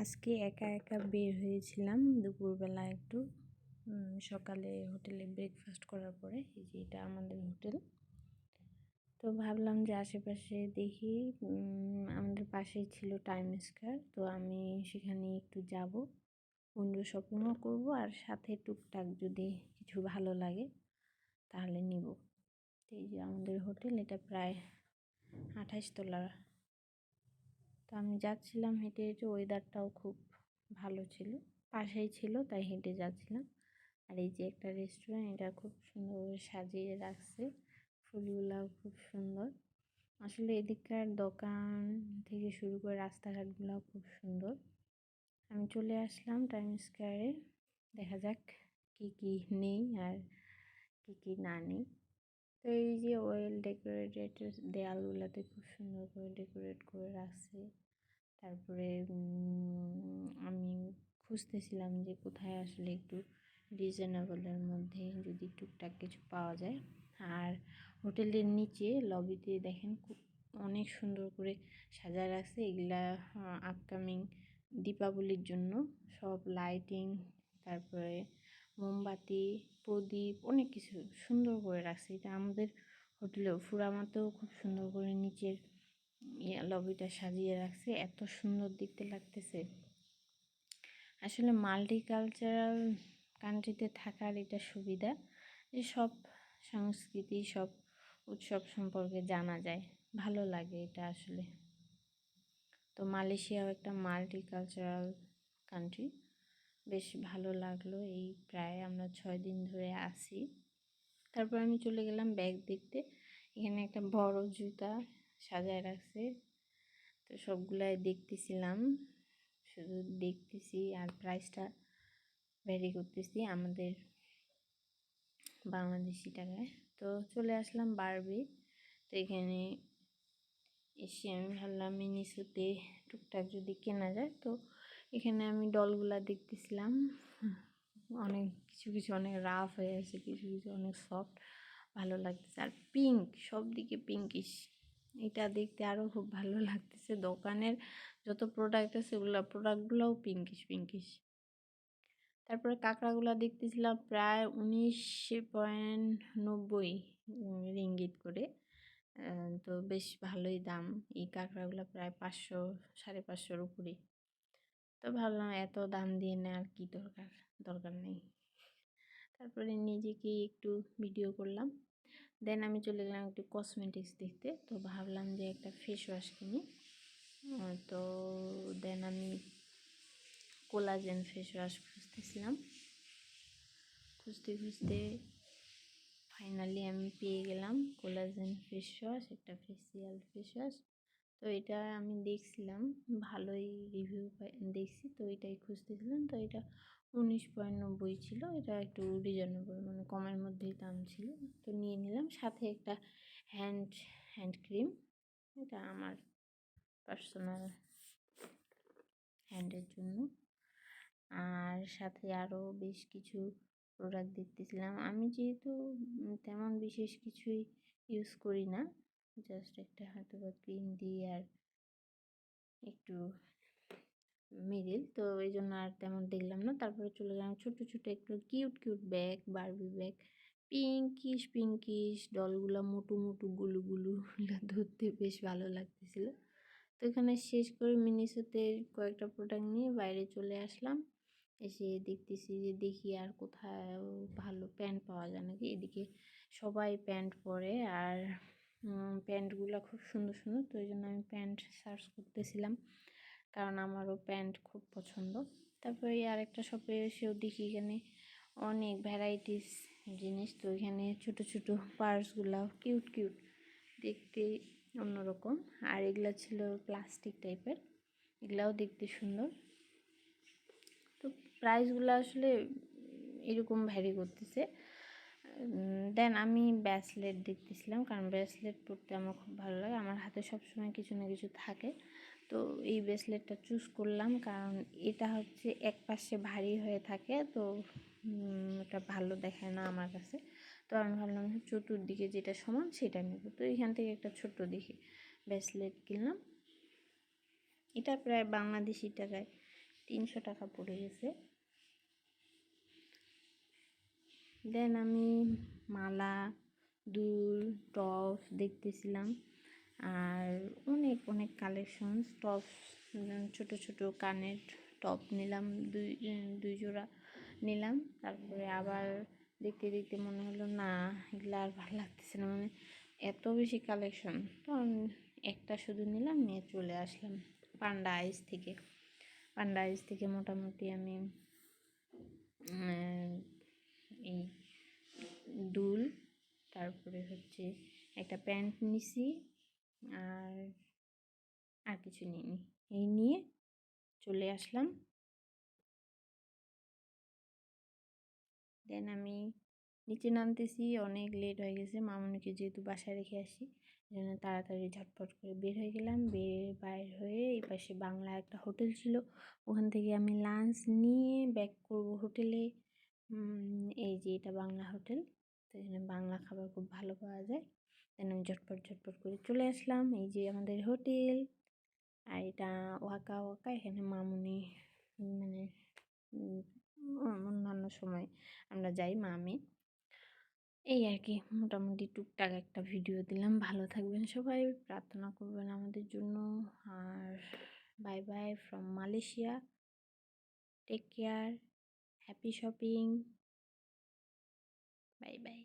আজকে একা একা বের হয়েছিলাম দুপুরবেলা একটু। সকালে হোটেলে ব্রেকফাস্ট করার পরে, এই যে এটা আমাদের হোটেল। তো ভাবলাম যে আশেপাশে দেখি আমাদের পাশেই ছিল টাইম স্কোয়ার তো আমি সেখানে একটু যাব উইন্ডো শপিংও করব আর সাথে টুকটাক যদি কিছু ভালো লাগে, তাহলে নিব। এই যে আমাদের হোটেল, এটা প্রায় আঠাশ তলা তো আমি যাচ্ছিলাম হেঁটে হেঁটে ওয়েদারটাও খুব ভালো ছিল। পাশেই ছিল, তাই হেঁটে যাচ্ছিলাম। আর এই যে একটা রেস্টুরেন্ট এটা খুব সুন্দরভাবে সাজিয়ে রাখছে। ফুলগুলাও খুব সুন্দর। আসলে এদিককার দোকান থেকে শুরু করে রাস্তাঘাটগুলোও খুব সুন্দর। আমি চলে আসলাম টাইম স্কোয়ারে দেখা যাক কি কি নেই আর কি কি না নেই। তো এই যে ওয়েল ডেকোরেটেড দেয়ালগুলোতে খুব সুন্দর করে ডেকোরেট করে রাখছে। তারপরে আমি খুঁজতেছিলাম যে কোথায় আসলে একটু রিজনেবলের মধ্যে যদি টুকটাক কিছু পাওয়া যায়। আর হোটেলের নিচে লবিতে দেখেন খুব অনেক সুন্দর করে সাজায় রাখছে। এগুলা আপকামিং দীপাবলির জন্য সব লাইটিং তারপরে মোমবাতি, প্রদীপ, অনেক কিছু সুন্দর করে রাখছে। এটা আমাদের হোটেলেও ফুরামাতেও খুব সুন্দর করে নিচের লবিটা সাজিয়ে রাখছে। এত সুন্দর দেখতে লাগতেছে। আসলে মাল্টি কালচারাল কান্ট্রিতে থাকার এটা সুবিধা যে সব সংস্কৃতি, সব উৎসব সম্পর্কে জানা যায়। ভালো লাগে এটা আসলে। তো মালয়েশিয়াও একটা মাল্টি কালচারাল কান্ট্রি। বেশ ভালো লাগল। এই প্রায় আমরা ছয় দিন ধরে আসি তারপর আমি চলে গেলাম ব্যাগ দেখতে। এখানে একটা বড় জুতা সাজায় রাখছে। তো সবগুলাই দেখতেছিলাম। শুধু দেখতেছি আর প্রাইসটা ভ্যারি করতেছি আমাদের বাংলাদেশি টাকায়। তো চলে আসলাম বারবি তো এখানে এসে আমি ভাবলাম মিনিসুতে টুকটাক যদি কেনা যায়, তো এখানে আমি ডলগুলা দেখতেছিলাম। অনেক কিছু কিছু অনেক রাফ হয়ে আছে, কিছু কিছু অনেক সফট ভালো লাগতেছে। আর পিঙ্ক সব দিকে পিঙ্কিশ এটা দেখতে আরও খুব ভালো লাগতেছে। দোকানের যত প্রোডাক্ট আছে, ওগুলো প্রোডাক্টগুলোও পিঙ্কিশ পিঙ্কিশ তারপরে কাঁকড়াগুলো দেখতেছিলাম প্রায় উনিশ পয়েন্ট নব্বই রিঙ্গিত করে। তো বেশ ভালোই দাম। এই কাঁকড়াগুলো প্রায় পাঁচশো, সাড়ে পাঁচশোর উপরেই। তো ভাবলাম এত দাম দিয়ে নেওয়ার কী দরকার? দরকার নেই। তারপরে নিজেকে একটু ভিডিও করলাম। দেন আমি চলে গেলাম একটু কসমেটিক্স দেখতে। তো ভাবলাম যে একটা ফেস ওয়াশ কিনি। তো দেন আমি কোলাজেন ফেস ওয়াশ খুঁজতেছিলাম। খুঁজতে খুঁজতে ফাইনালি আমি পেয়ে গেলাম কোলাজেন ফেস ওয়াশ একটা ফেসিয়াল ফেস ওয়াশ তো এটা আমি দেখছিলাম। ভালোই রিভিউ দেখছি। তো এটাই খুঁজতেছিলাম। তো এটা উনিশ পয়েন্ট নব্বই ছিল। এটা একটু রিজনেবল মানে কমের মধ্যেই দাম ছিল। তো নিয়ে নিলাম। সাথে একটা হ্যান্ড হ্যান্ড ক্রিম এটা আমার পার্সোনাল হ্যান্ডের জন্য। আর সাথে আরও বেশ কিছু প্রোডাক্ট দেখতেছিলাম। আমি যেহেতু তেমন বিশেষ কিছুই ইউজ করি না। জাস্ট একটা হয়তো বা ক্রিম দিই আর একটু মিডিল তো এই জন্য আর তেমন দেখলাম না। তারপরে চলে গেলাম ছোটো ছোটো একটু cute cute bag Barbie bag pinkish pinkish ডলগুলো মোটু মোটু, গুলু গুলু ধরতে বেশ ভালো লাগতেছিল। তো এখানে শেষ করে মিনিসোতে কয়েকটা প্রোডাক্ট নিয়ে বাইরে চলে আসলাম। এসে দেখতেছি যে দেখি আর কোথায় ভালো প্যান্ট পাওয়া যায় নাকি। এদিকে সবাই প্যান্ট পরে আর প্যান্টগুলো খুব সুন্দর সুন্দর, তো ওই জন্য আমি প্যান্ট সার্চ করতেছিলাম। কারণ আমারও প্যান্ট খুব পছন্দ। তারপরে আর একটা শপে এসেও দেখি এখানে অনেক ভ্যারাইটিস জিনিস, তো এখানে ছোট ছোট পার্সগুলো কিউট কিউট দেখতে অন্যরকম। আর এগুলো ছিল প্লাস্টিক টাইপের এগুলাও দেখতে সুন্দর। তো প্রাইসগুলো আসলে এরকম ভ্যারি করতেছে। দেন আমি ব্যাসলেট দেখতেছিলাম, কারণ ব্যাসলেট পরতে আমার খুব ভালো লাগে। আমার হাতে সবসময় কিছু না কিছু থাকে। তো এই ব্রেসলেটটা চুজ করলাম, কারণ এটা হচ্ছে এক পাশে ভারী হয়ে থাকে, তো এটা ভালো দেখায় না আমার কাছে। তো আমি ভাবলাম চতুর্দিকে যেটা সমান সেটা নেব। তো এখান থেকে একটা ছোট্ট দেখি ব্রেসলেট কিনলাম। এটা প্রায় বাংলাদেশি টাকায় তিনশো টাকা পড়ে গেছে। দেন আমি মালা, দুল, টপস দেখতেছিলাম। আর অনেক অনেক কালেকশনস টপস ছোট ছোট কানের টপ নিলাম, দুই দুই জোড়া নিলাম। তারপরে আবার দেখতে দেখতে মনে হলো, না, এগুলো আর ভালো লাগতেছে না। মানে এত বেশি কালেকশন তো একটা শুধু নিলাম, নিয়ে চলে আসলাম পান্ডা আইস থেকে। পান্ডা আইস থেকে মোটামুটি আমি এই দুল, তারপরে হচ্ছে একটা প্যান্ট নিছি আর আর কিছু নিইনি। এই নিয়ে চলে আসলাম। দেন আমি নিচে নামতেছি, অনেক লেট হয়ে গেছে। মামুনিকে যেহেতু বাসায় রেখে আসি জন্য তাড়াতাড়ি ঝটপট করে বের হয়ে গেলাম। বের, বাইর হয়ে এই পাশে বাংলা একটা হোটেল ছিল। ওখান থেকে আমি লাঞ্চ নিয়ে ব্যাক করব হোটেলে। এই যে এটা বাংলা হোটেল, তো এখানে বাংলা খাবার খুব ভালো পাওয়া যায়। দেন আমি ঝটপট ঝটপট করে চলে আসলাম। এই যে আমাদের হোটেল, আর এটা ওয়াকা ওয়াকা, এখানে মামুনি মানে অন্যান্য সময় আমরা যাই মামি। এই আর কি, মোটামুটি টুকটাক একটা ভিডিও দিলাম। ভালো থাকবেন সবাই, প্রার্থনা করবেন আমাদের জন্য। আর bye bye from Malaysia. Take care happy shopping bye bye